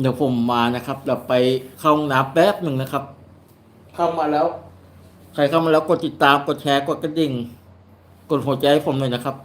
เดี๋ยวผมมานะครับเดี๋ยวไปเข้าห้องน้ำแป๊บหนึ่งนะครับ เข้ามาแล้ว ใครเข้ามาแล้วกดติดตามกดแชร์กดกระดิ่ง กดหัวใจให้ผมหน่อยนะครับ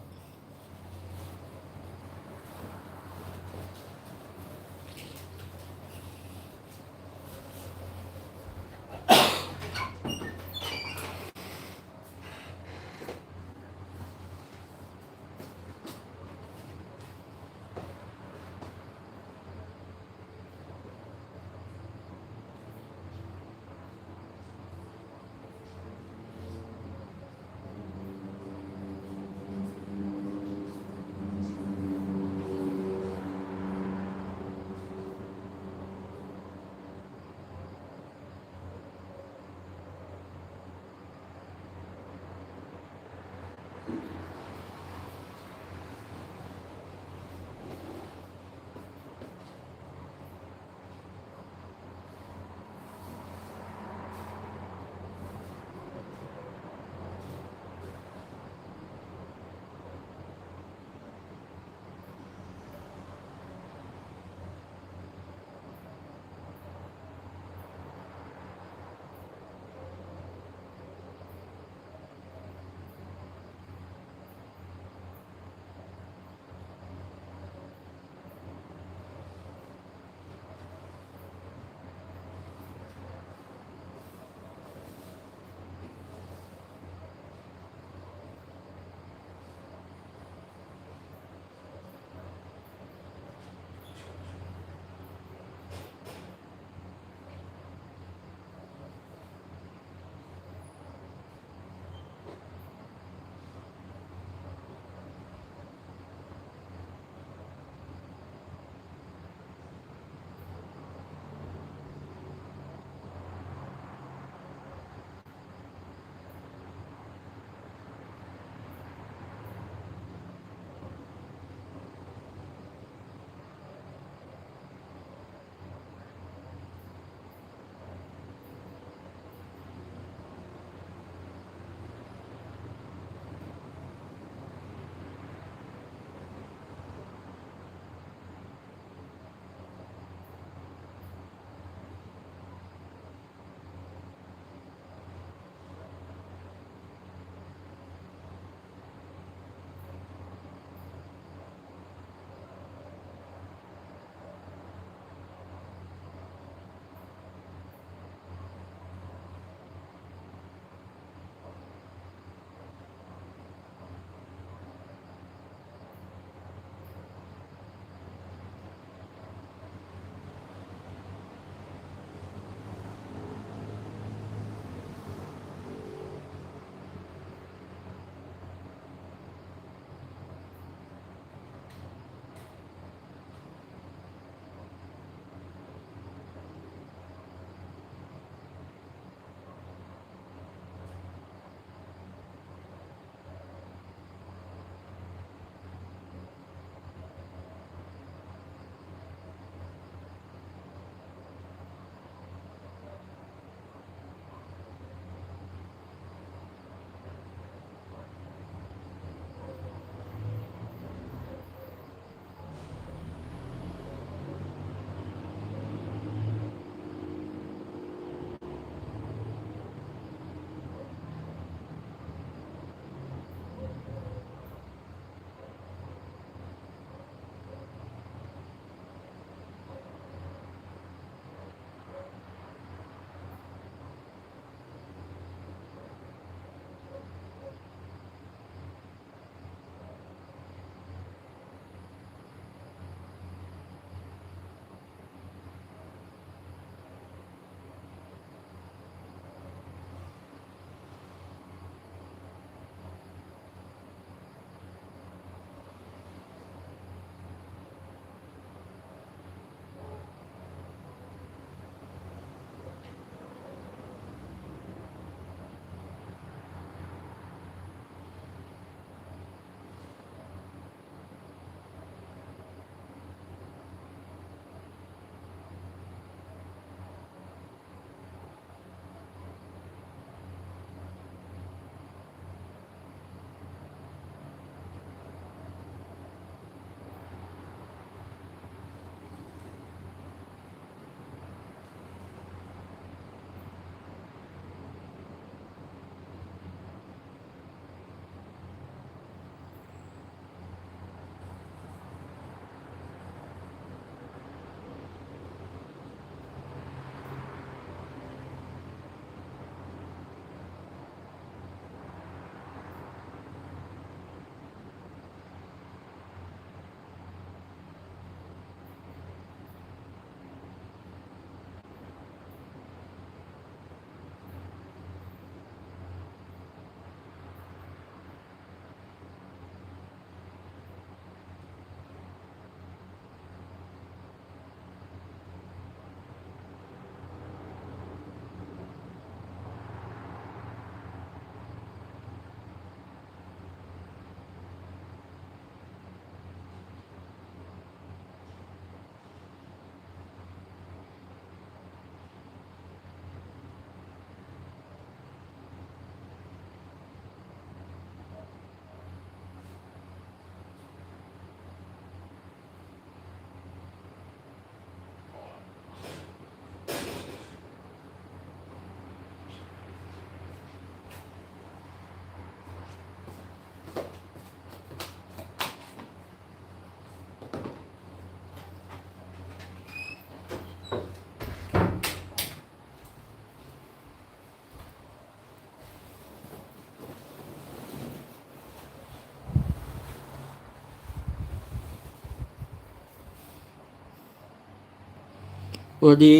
สวัสดี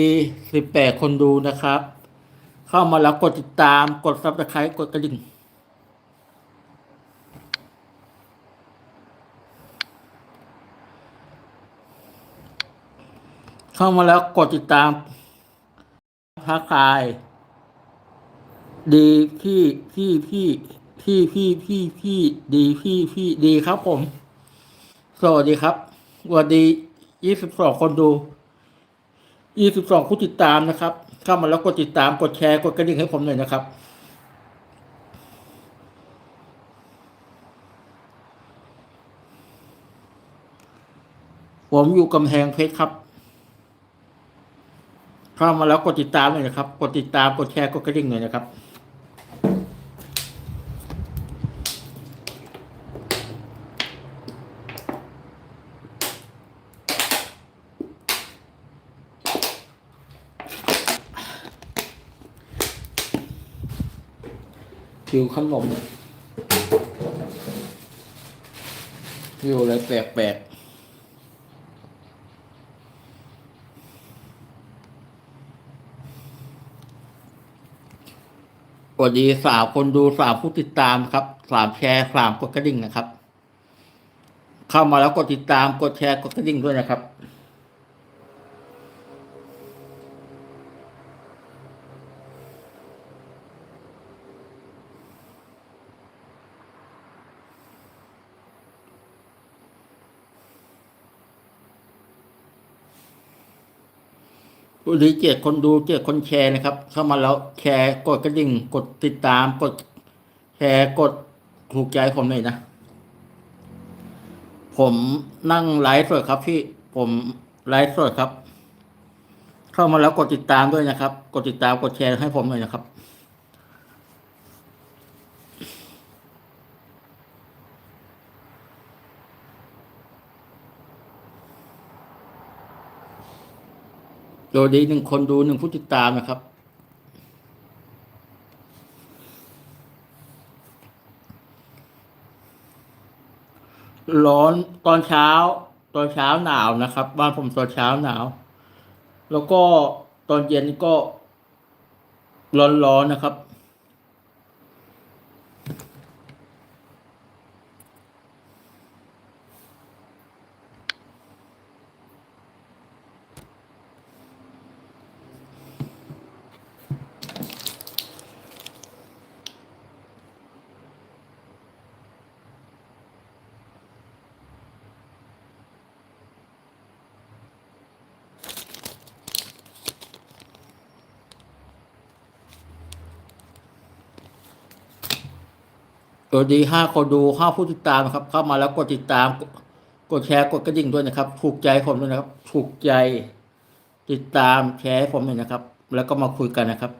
สิบแปดคนดูนะครับ เข้ามาแล้วกดติดตามกดซับสไครต์กดกระดิ่ง เข้ามาแล้วกดติดตามทักทาย ดีพี่พี่พี่พี่พี่พี่พี่ดีพี่พี่ดีครับผม สวัสดีครับสวัสดียี่สิบสองคนดู ยี่สิบสองผู้ติดตามนะครับ เข้ามาแล้วกดติดตามกดแชร์กดกระดิ่งให้ผมหน่อยนะครับ ผมอยู่กำแพงเพชรครับ เข้ามาแล้วกดติดตามหน่อยนะครับ กดติดตามกดแชร์กดกระดิ่งหน่อยนะครับ คิวขนมคิวอะไรแปลกๆสวัสดีสาวคนดูสาวผู้ติดตามครับสามแชร์สามกดกระดิ่งนะครับ เข้ามาแล้วกดติดตามกดแชร์กดกระดิ่งด้วยนะครับ ผู้ดีเจ็ดคนดูเจ็ดคนแชร์นะครับ เข้ามาแล้วแชร์กดกระดิ่ง กดติดตาม กดแชร์กดถูกใจผมหน่อยนะ ผมนั่งไลฟ์สดครับพี่ผมไลฟ์สดครับ เข้ามาแล้วกดติดตามด้วยนะครับ กดติดตามกดแชร์ให้ผมหน่อยนะครับ โดยดีหนึ่งคนดูหนึ่งผู้ติดตามนะครับ ร้อนตอนเช้า ตอนเช้าหนาวนะครับ บ้านผมตอนเช้าหนาว แล้วก็ตอนเย็นก็ร้อนๆนะครับ สวัสดีห้าคนดูห้าผู้ติดตามนะครับ เข้ามาแล้วกดติดตาม กดแชร์กดกระดิ่งด้วยนะครับ ถูกใจผมด้วยนะครับ ถูกใจ ติดตามแชร์ผมหน่อยนะครับ แล้วก็มาคุยกันนะครับ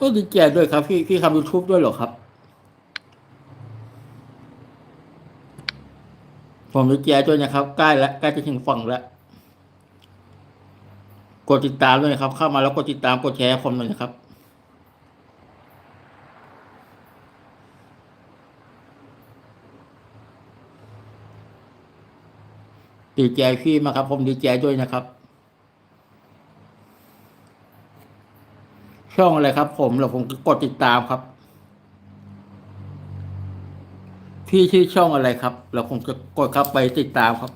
ก็ดีใจด้วยครับ พี่พี่ทำยูทูบด้วยเหรอครับ ผมดีใจด้วยนะครับใกล้แล้วใกล้จะถึงฝั่งแล้วกดติดตามด้วยนะครับ เข้ามาแล้วกดติดตามกดแชร์ผมหน่อยนะครับดีใจพี่มากครับ ผมดีใจด้วยนะครับ ช่องอะไรครับ ผมแล้วผมก็กดติดตามครับ พี่ชื่อช่องอะไรครับแล้วผมจะกดเข้าไปติดตามครับ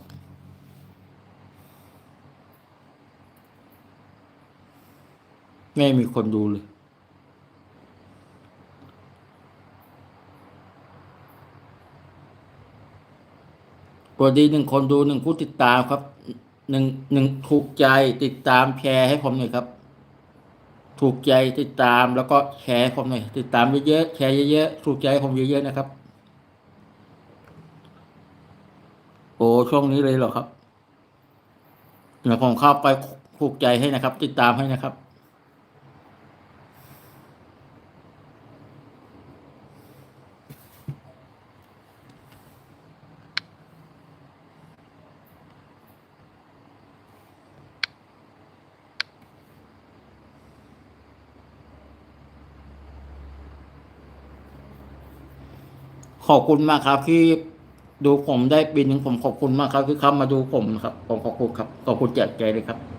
ไม่มีคนดูเลยสวัสดีหนึ่งคนดูหนึ่งผู้ติดตามครับหนึ่งหนึ่งถูกใจติดตามแชร์ให้ผมหน่อยครับ ถูกใจติดตามแล้วก็แชร์ผมหน่อยติดตามเยอะๆแชร์เยอะๆถูกใจผมเยอะๆนะครับ โอ้ช่วงนี้เลยเหรอครับเดี๋ยวผมเข้าไปถูกใจให้นะครับ ติดตามให้นะครับ ขอบคุณมากครับที่ดูผมได้ปีหนึ่งผมขอบคุณมากครับที่เข้ามาดูผมนะครับผมขอบคุณครับขอบคุณจากใจเลยครับ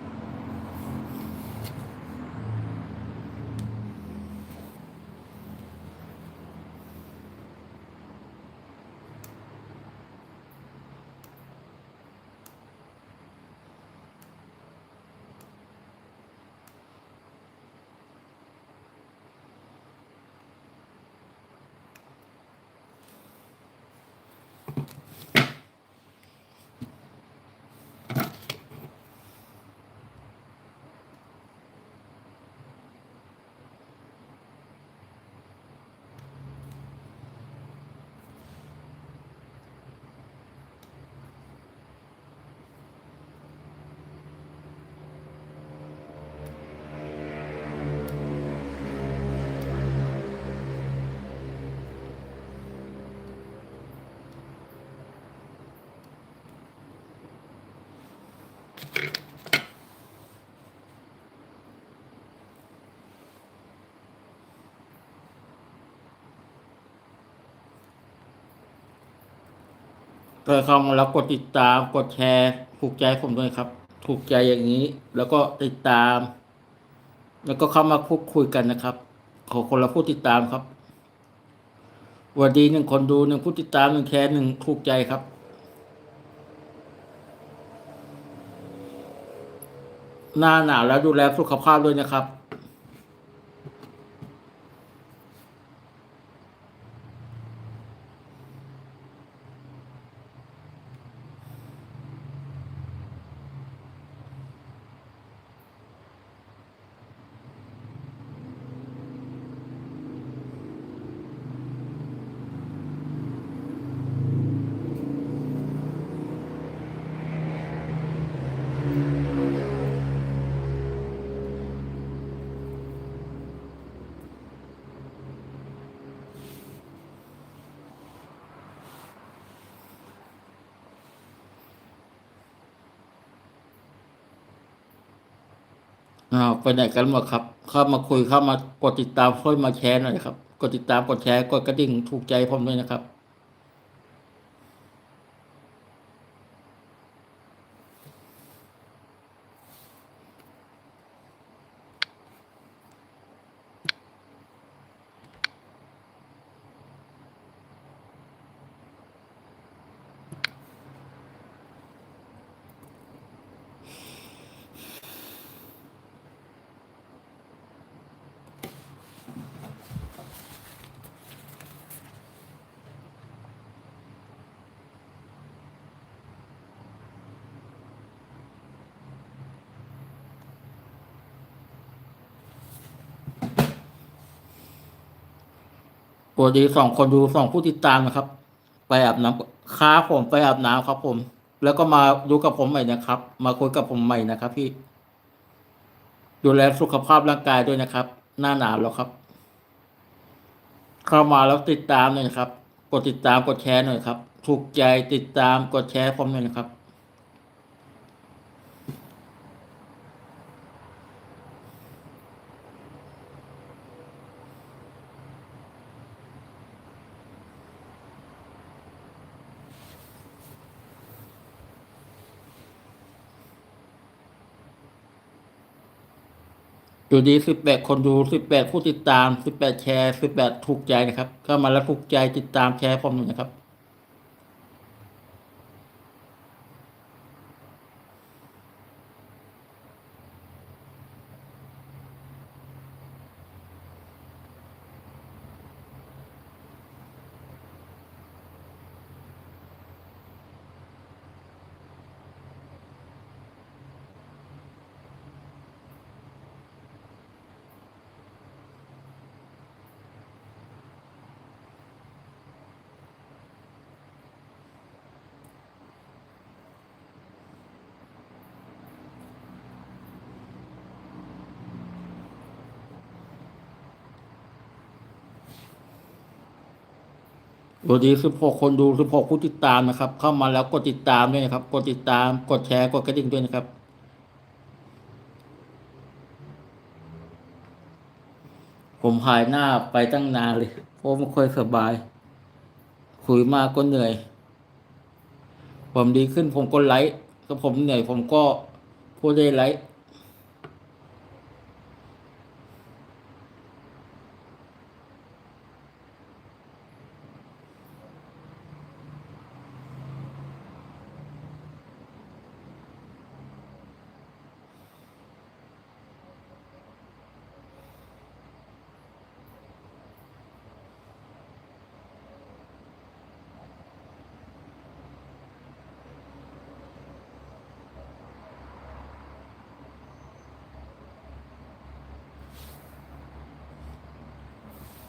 ก็เข้ามาแล้วกดติดตามกดแชร์ถูกใจผมด้วยครับ ถูกใจอย่างนี้ แล้วก็ติดตาม แล้วก็เข้ามาพูดคุยกันนะครับ ขอคนละผู้ติดตามครับสวัสดีหนึ่งคนดูหนึ่งผู้ติดตามหนึ่งแชร์หนึ่งถูกใจครับหน้าหนาวแล้วดูแลสุขภาพด้วยนะครับ อ้าวไปไหนกันมาครับ เข้ามาคุยเข้ามากดติดตามค่อยมาแชร์หน่อยครับ กดติดตามกดแชร์กดกระดิ่งถูกใจผมด้วยนะครับ วัสดีสองคนดูสองผู้ติดตามนะครับ ไปอาบน้ำค้าผมไปอาบน้ำครับ ผม แล้วก็มาดูกับผมใหม่นะครับ มาคุยกับผมใหม่นะครับ พี่ ดูแลสุขภาพร่างกายด้วยนะครับ หน้าหนาวแล้วครับ เข้ามาแล้วติดตามหน่อยครับ กดติดตามกดแชร์หน่อยครับ ถูกใจติดตามกดแชร์ผมหน่อยนะครับ อยู่ดีสิบแปดคนดูสิบแปดผู้ติดตามสิบแปดแชร์สิบแปดถูกใจนะครับเข้ามาแล้วถูกใจติดตามแชร์ผมหน่อยนะครับ สวัสดีสิบหกคนดูสิบหกผู้ติดตามนะครับ เข้ามาแล้วกดติดตามด้วยนะครับ กดติดตาม กดแชร์ กดกระดิ่งด้วยนะครับ ผมหายหน้าไปตั้งนานเลยเพราะไม่ค่อยสบาย คุยมากก็เหนื่อย ผมดีขึ้นผมก็ไลฟ์ก็ผมเหนื่อยผมก็พูดได้ไลฟ์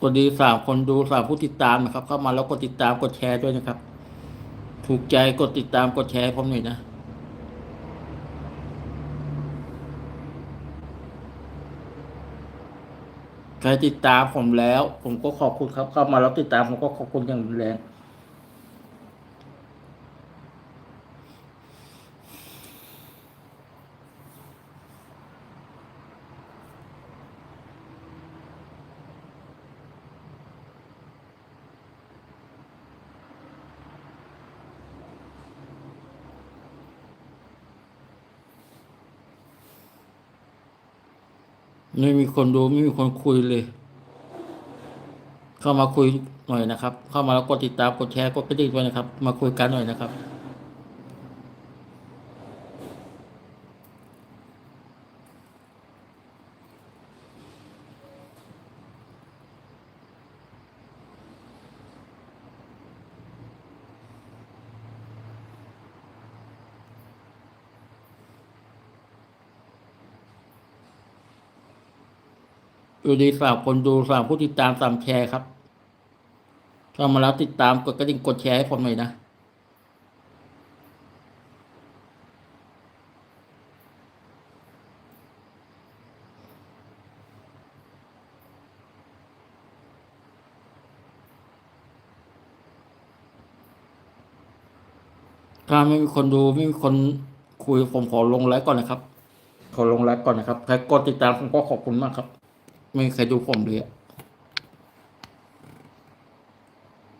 กดดีสามคนดูสามผู้ติดตามนะครับ เข้ามาแล้วกดติดตามกดแชร์ด้วยนะครับ ถูกใจกดติดตามกดแชร์ให้ผมหน่อยนะใครติดตามผมแล้ว ผมก็ขอบคุณครับ เข้ามาแล้วติดตามผมก็ขอบคุณอย่างรุนแรง ไม่มีคนดูไม่มีคนคุยเลย เข้ามาคุยหน่อยนะครับ เข้ามาแล้วกดติดตามกดแชร์กดกระดิ่งไว้นะครับ มาคุยกันหน่อยนะครับ อยู่ดีฝากคนดูฝากผู้ติดตามตามแชร์ครับเข้ามาแล้วติดตามกดกระดิ่งกดแชร์ให้ผมหน่อยนะถ้าไม่มีคนดูไม่มีคนคุยผมขอลงไลฟ์ก่อนนะครับ ขอลงไลฟ์ก่อนนะครับใครกดติดตามผมก็ขอบคุณมากครับ ไม่มีใครดูผมเลยอะ